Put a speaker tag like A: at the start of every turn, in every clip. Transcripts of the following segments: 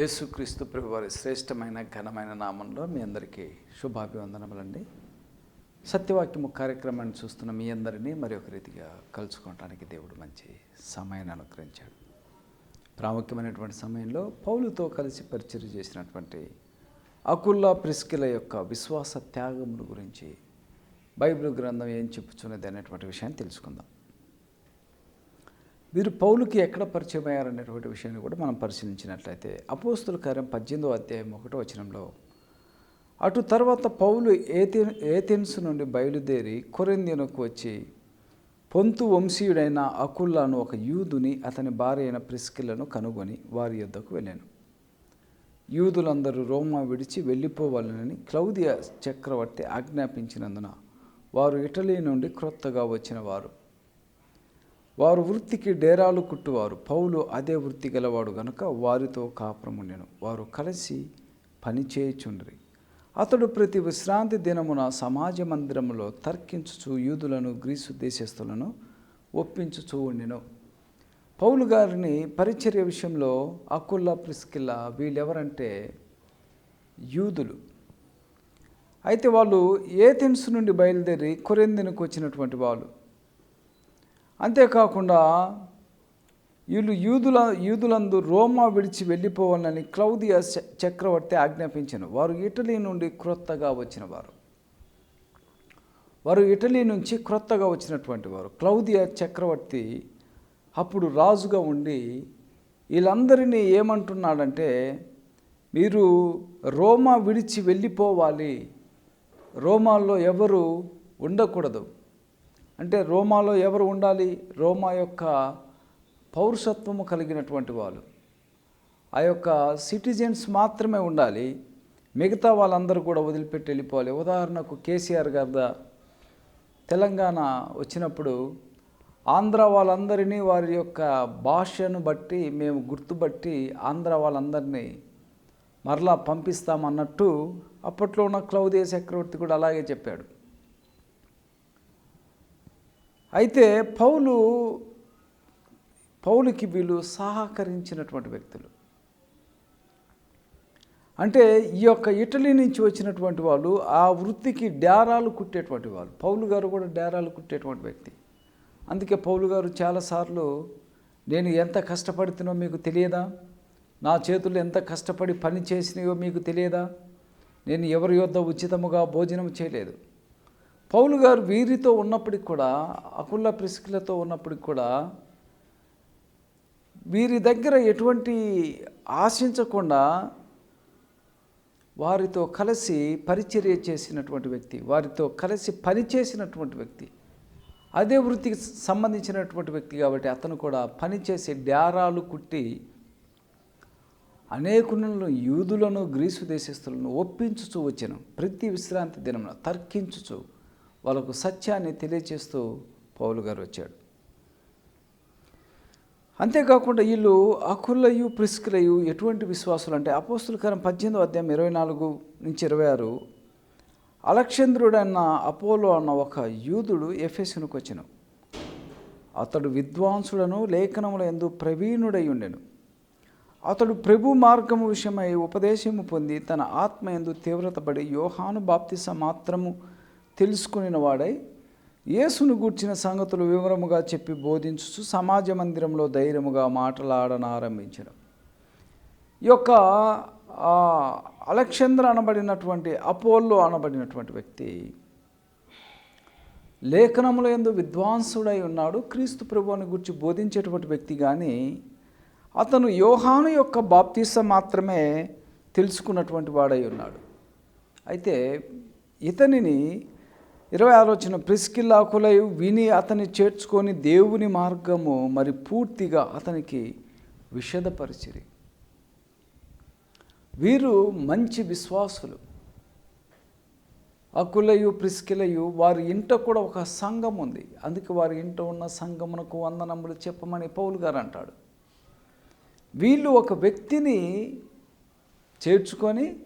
A: యేసుక్రీస్తు ప్రభు వారి శ్రేష్టమైన ఘనమైన నామంలో మీ అందరికీ శుభాభివందనములండి. సత్యవాక్యము కార్యక్రమాన్ని చూస్తున్న మీ అందరినీ మరి ఒక రీతిగా కలుసుకోవటానికి దేవుడు మంచి సమయాన్ని అనుగ్రహించాడు. ప్రాముఖ్యమైనటువంటి సమయంలో పౌలుతో కలిసి పరిచయం చేసినటువంటి అకుల్లా ప్రిస్కిల యొక్క విశ్వాస త్యాగముల గురించి బైబిల్ గ్రంథం ఏం చెప్పుచున్నది అనేటువంటి విషయాన్ని తెలుసుకుందాం. వీరు పౌలుకి ఎక్కడ పరిచయం అయ్యారనేటువంటి విషయాన్ని కూడా మనం పరిశీలించినట్లయితే అపోస్తుల కార్యం పద్దెనిమిదో అధ్యాయం ఒకటో వచనంలో అటు తర్వాత పౌలు ఏథె ఏథెన్స్ నుండి బయలుదేరి కొరింద్యనకు వచ్చి పొంతు వంశీయుడైన అకుల్లాను ఒక యూదుని అతని భార్య అయిన ప్రిస్కిలను కనుగొని వారి యొద్దకు వెళ్ళాను. యూదులందరూ రోమా విడిచి వెళ్ళిపోవాలని క్లౌదియ చక్రవర్తి ఆజ్ఞాపించినందున వారు ఇటలీ నుండి క్రొత్తగా వచ్చిన వారు. వారు వృత్తికి డేరాలు కుట్టువారు. పౌలు అదే వృత్తి గలవాడు గనుక వారితో కాపురముండెను. వారు కలిసి పనిచేయుచుండ్రి అతడు ప్రతి విశ్రాంతి దినమున సమాజ మందిరములో తర్కించుచు యూదులను గ్రీసు దేశస్థులను ఒప్పించుచూ ఉండెను. పౌలు గారిని పరిచర్య విషయంలో అకుల్లా ప్రిస్కిల్లా వీళ్ళెవరంటే యూదులు. అయితే వాళ్ళు ఏథెన్స్ నుండి బయలుదేరి కొరెందినకు వచ్చినటువంటి వాళ్ళు. అంతేకాకుండా వీళ్ళు యూదుల యూదులందు రోమా విడిచి వెళ్ళిపోవాలని క్లౌదియా చ- చక్రవర్తి ఆజ్ఞాపించను. వారు ఇటలీ నుండి క్రొత్తగా వచ్చిన వారు. వారు ఇటలీ నుంచి క్రొత్తగా వచ్చినటువంటి వారు. క్లౌదియా చక్రవర్తి అప్పుడు రాజుగా ఉండి వీళ్ళందరినీ ఏమంటున్నాడంటే మీరు రోమా విడిచి వెళ్ళిపోవాలి. రోమాల్లో ఎవరు ఉండకూడదు. అంటే రోమాలో ఎవరు ఉండాలి? రోమా యొక్క పౌరుషత్వము కలిగినటువంటి వాళ్ళు. ఆ యొక్క సిటిజన్స్ మాత్రమే ఉండాలి. మిగతా వాళ్ళందరూ కూడా వదిలిపెట్టి వెళ్ళిపోవాలి. ఉదాహరణకు కేసీఆర్ గారు తెలంగాణ వచ్చినప్పుడు ఆంధ్ర వాళ్ళందరినీ వారి యొక్క భాషను బట్టి మేము గుర్తుబట్టి ఆంధ్ర వాళ్ళందరినీ మరలా పంపిస్తామన్నట్టు అప్పట్లో ఉన్న క్లౌదే చక్రవర్తి కూడా అలాగే చెప్పాడు. అయితే పౌలు పౌలుకి వీళ్ళు సహకరించినటువంటి వ్యక్తులు. అంటే ఈ యొక్క ఇటలీ నుంచి వచ్చినటువంటి వాళ్ళు ఆ వృత్తికి డేరాలు కుట్టేటువంటి వాళ్ళు. పౌలు గారు కూడా డేరాలు కుట్టేటువంటి వ్యక్తి. అందుకే పౌలు గారు చాలాసార్లు నేను ఎంత కష్టపడుతున్నో మీకు తెలియదా? నా చేతులు ఎంత కష్టపడి పని చేసినాయో మీకు తెలియదా? నేను ఎవరి యొద్ద ఉచితముగా భోజనం చేయలేదు. పౌలు గారు వీరితో ఉన్నప్పటికి కూడా అకుల్ల ప్రిస్కిలతో ఉన్నప్పటికి కూడా వీరి దగ్గర ఎటువంటి ఆశించకుండా వారితో కలిసి పరిచర్య చేసినటువంటి వ్యక్తి వారితో కలిసి పనిచేసినటువంటి వ్యక్తి అదే వృత్తికి సంబంధించినటువంటి వ్యక్తి కాబట్టి అతను కూడా పనిచేసి డ్యారాలు కుట్టి అనేకులను యూదులను గ్రీసు దేశస్తులను ఒప్పించుచూ వచ్చాను ప్రతి విశ్రాంతి దినమున తర్కించుచు వాళ్ళకు సత్యాన్ని తెలియచేస్తూ పౌలు గారు వచ్చాడు. అంతేకాకుండా వీళ్ళు అకులయు ప్రిస్కులయు ఎటువంటి విశ్వాసులు అంటే అపోస్తులకరం పద్దెనిమిది అధ్యాయం ఇరవై నాలుగు నుంచి ఇరవై ఆరు అలక్షంద్రుడన్న అపోలో అన్న ఒక యూదుడు ఎఫెసునికి వచ్చెను. అతడు విద్వాంసుడను లేఖనముల ఎందు ప్రవీణుడై ఉండెను. అతడు ప్రభు మార్గము విషయమై ఉపదేశము పొంది తన ఆత్మ ఎందు తీవ్రతపడి యోహాను బాప్తిస మాత్రము తెలుసుకుని వాడై యేసును గూర్చిన సంగతులు వివరముగా చెప్పి బోధించుచు సమాజ మందిరంలో ధైర్యముగా మాటలాడనారంభించను. ఈ యొక్క అలెక్షంద్ర అనబడినటువంటి అపోల్లో అనబడినటువంటి వ్యక్తి లేఖనముల ఎందు విద్వాంసుడై ఉన్నాడు. క్రీస్తు ప్రభువుని గురించి బోధించేటువంటి వ్యక్తి కానీ అతను యోహాను యొక్క బాప్తీస మాత్రమే తెలుసుకున్నటువంటి వాడై ఉన్నాడు. అయితే ఇతనిని ఇరవై ఆలోచన ప్రిస్కిల్లాకులై విని అతన్ని చేర్చుకొని దేవుని మార్గము మరి పూర్తిగా అతనికి విషదపరిచిరి. వీరు మంచి విశ్వాసులు. అకులయు ప్రిస్కిలయు వారి ఇంట కూడా ఒక సంఘం ఉంది. అందుకే వారి ఇంట ఉన్న సంఘమునకు వందనములు చెప్పమని పౌలు గారు అంటాడు. వీళ్ళు ఒక వ్యక్తిని చేర్చుకొని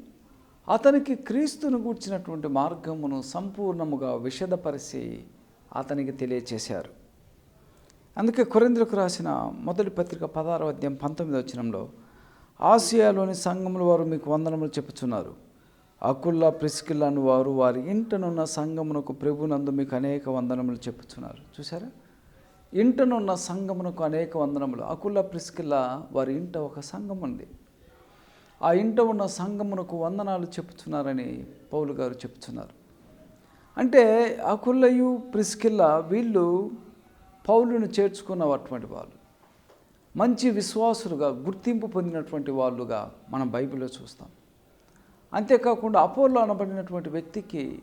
A: అతనికి క్రీస్తును గూర్చినటువంటి మార్గమును సంపూర్ణముగా విషదపరిచి అతనికి తెలియచేశారు. అందుకే కొరింద్రకు రాసిన మొదటి పత్రిక పదహారవ అధ్యాయం పంతొమ్మిది వచ్చినంలో ఆసియాలోని సంఘముల వారు మీకు వందనములు చెప్పుచున్నారు. అకుల్లా ప్రిస్కిల్లాను వారు వారి ఇంటనున్న సంఘమునకు ప్రభునందు మీకు అనేక వందనములు చెప్పుచున్నారు. చూసారా ఇంటనున్న సంఘమునకు అనేక వందనములు. అకుల్లా ప్రిస్కిల్లా వారి ఇంట ఒక సంఘం ఉంది ఆ ఇంట ఉన్న సంఘమునకు వందనాలు చెప్తున్నారని పౌలు గారు చెప్తున్నారు అంటే అకుల్లయు ప్రిస్కిల్ల వీళ్ళు పౌలును చేర్చుకున్న అటువంటి వాళ్ళు. మంచి విశ్వాసులుగా గుర్తింపు పొందినటువంటి వాళ్ళుగా మనం బైబిల్లో చూస్తాం. అంతేకాకుండా అపోలో అనబడినటువంటి వ్యక్తికి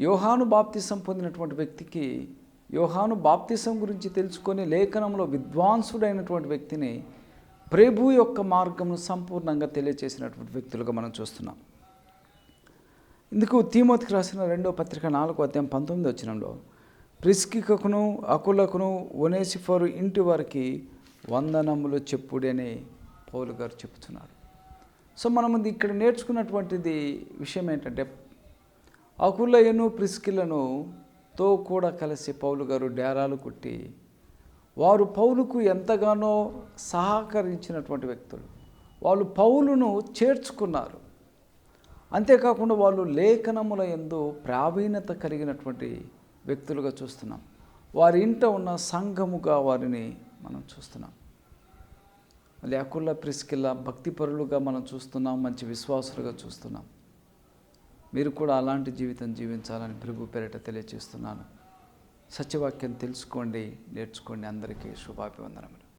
A: యోహాను బాప్తిసం పొందినటువంటి వ్యక్తికి యోహాను బాప్తిసం గురించి తెలుసుకొని లేఖనంలో విద్వాంసుడైనటువంటి వ్యక్తిని ప్రభు యొక్క మార్గమును సంపూర్ణంగా తెలియచేసినటువంటి వ్యక్తులుగా మనం చూస్తున్నాం. ఇందుకు తీమోతికి రాసిన రెండో పత్రిక నాలుగో అధ్యాయం పంతొమ్మిది వచ్చినంలో ప్రిస్కికకును అకులకును ఒనేసిఫరు ఇంటి వారికి వందనములు చెప్పుడని అని పౌలు గారు చెప్తున్నారు సో మనం ఇక్కడ నేర్చుకున్నటువంటిది విషయం ఏంటంటే అకులయను ప్రిస్కిలను తో కూడా కలిసి పౌలు గారు డేరాలు కుట్టి వారు పౌలుకు ఎంతగానో సహకరించినటువంటి వ్యక్తులు. వాళ్ళు పౌలును చేర్చుకున్నారు. అంతేకాకుండా వాళ్ళు లేఖనముల ఎందు ప్రావీణ్యత కలిగినటువంటి వ్యక్తులుగా చూస్తున్నాం. వారి ఇంట ఉన్న సంఘముగా వారిని మనం చూస్తున్నాం. మళ్ళీ అకుల్ల ప్రిస్కిల్ల భక్తిపరులుగా మనం చూస్తున్నాం మంచి విశ్వాసులుగా చూస్తున్నాం. మీరు కూడా అలాంటి జీవితం జీవించాలని ప్రభు పేరిట తెలియజేస్తున్నాను. సత్యవాక్యం తెలుసుకోండి నేర్చుకోండి. అందరికీ శుభాభివందనములు.